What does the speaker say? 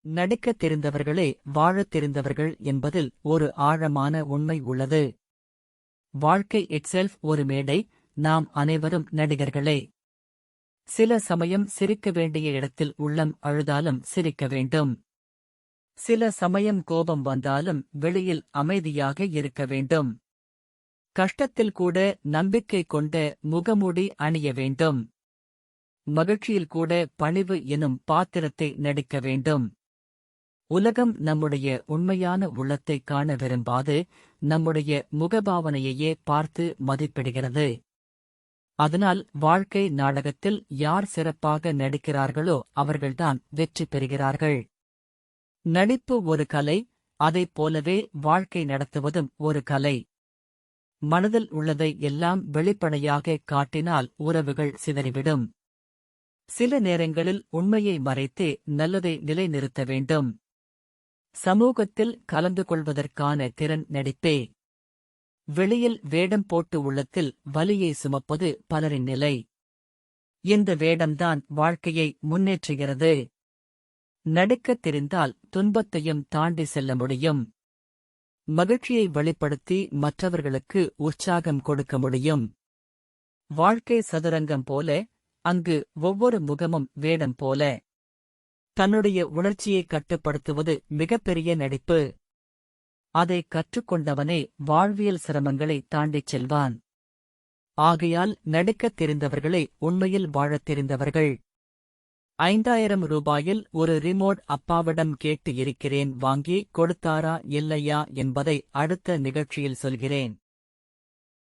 நடிக்கத் தெரிந்தவர்களே வாழத் தெரிந்தவர்கள் என்பதில் ஒரு ஆழமான உண்மை உள்ளது. வாழ்க்கை இட்செல்ஃப் ஒரு மேடை நாம் அனைவரும் நடிகர்களே. சில சமயம் சிரிக்க வேண்டிய இடத்தில் உள்ளம் அழுதாலும் சிரிக்க வேண்டும். சில சமயம் கோபம் வந்தாலும் வெளியில் அமைதியாக இருக்க வேண்டும். கஷ்டத்தில் கூட நம்பிக்கை கொண்ட முகமூடி அணிய வேண்டும். மகிழ்ச்சியில் கூட பணிவு எனும் பாத்திரத்தை நடிக்க வேண்டும். உலகம் நம்முடைய உண்மையான உள்ளத்தை காண விரும்பாது நம்முடைய முகபாவனையையே பார்த்து மதிப்பிடுகிறது. அதனால் வாழ்க்கை நாடகத்தில் யார் சிறப்பாக நடிக்கிறார்களோ அவர்கள்தான் வெற்றி பெறுகிறார்கள். நடிப்பு ஒரு கலை அதைப் போலவே வாழ்க்கை நடத்துவதும் ஒரு கலை. மனதில் உள்ளதை எல்லாம் வெளிப்படையாக காட்டினால் உறவுகள் சிதறிவிடும். சில நேரங்களில் உண்மையை மறைத்தே நல்லதை நிலைநிறுத்த வேண்டும். சமூகத்தில் கலந்து கொள்வதற்கான திறன் நடிப்பே. வெளியில் வேடம் போட்டு உள்ளத்தில் வலியை சுமப்பது பலரின் நிலை. இந்த வேடம்தான் வாழ்க்கையை முன்னேற்றுகிறது. நடிக்கத் தெரிந்தால் துன்பத்தையும் தாண்டி செல்ல முடியும். மகிழ்ச்சியை வெளிப்படுத்தி மற்றவர்களுக்கு உற்சாகம் கொடுக்க முடியும். வாழ்க்கை சதுரங்கம் போல அங்கு ஒவ்வொரு முகமும் வேடம் போல. தன்னுடைய உணர்ச்சியை கட்டுப்படுத்துவது மிகப்பெரிய நடிப்பு. அதை கற்றுக்கொண்டவனே வாழ்வியல் சிரமங்களை தாண்டிச் செல்வான். ஆகையால் நடிக்கத் தெரிந்தவர்களே உண்மையில் வாழத் தெரிந்தவர்கள். ஐந்தாயிரம் ரூபாயில் ஒரு ரிமோட் அப்பாவிடம் கேட்டு இருக்கிறேன் வாங்கி கொடுத்தாரா இல்லையா என்பதை அடுத்த நிகழ்ச்சியில் சொல்கிறேன்.